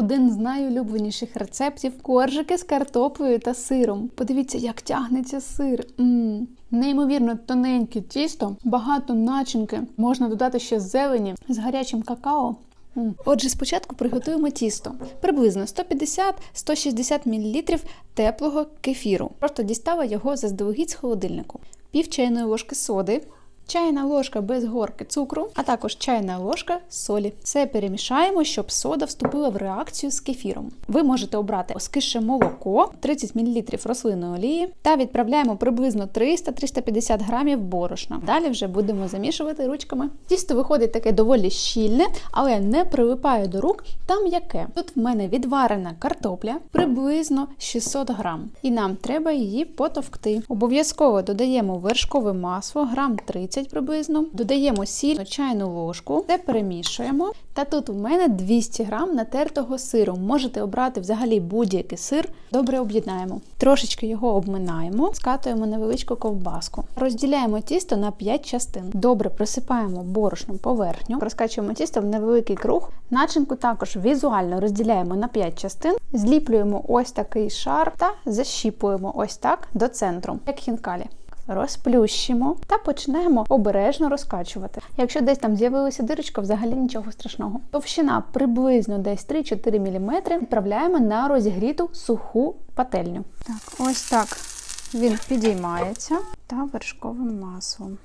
один з найулюбленіших рецептів коржики з картоплею та сиром. Подивіться, як тягнеться сир. м Неймовірно тоненьке тісто, багато начинки. Можна додати ще зелені з гарячим какао. Отже, спочатку приготуємо тісто. Приблизно 150-160 мл теплого кефіру. Просто дістала його заздалегідь з холодильнику. Пів чайної ложки соди, чайна ложка без горки цукру, а також чайна ложка солі. Все перемішаємо, щоб сода вступила в реакцію з кефіром. Ви можете обрати скише молоко, 30 мл рослинної олії та відправляємо приблизно 300-350 грамів борошна. Далі вже будемо замішувати ручками. Тісто виходить таке доволі щільне, але не прилипає до рук та м'яке. Тут в мене відварена картопля приблизно 600 грам, і нам треба її потовкти. Обов'язково додаємо вершкове масло, грам 30 приблизно, додаємо сіль, чайну ложку, це перемішуємо. Та тут у мене 200 грам натертого сиру. Можете обрати взагалі будь-який сир. Добре об'єднаємо. Трошечки його обминаємо, скатуємо невеличку ковбаску. Розділяємо тісто на 5 частин. Добре присипаємо борошном поверхню, розкачуємо тісто в невеликий круг. Начинку також візуально розділяємо на 5 частин, зліплюємо ось такий шар та защіпуємо ось так до центру, як хінкалі. Розплющимо та почнемо обережно розкачувати. Якщо десь там з'явилася дирочка, взагалі нічого страшного. Товщина приблизно десь 3-4 мм відправляємо на розігріту суху пательню. Так, ось так він підіймається та вершковим маслом.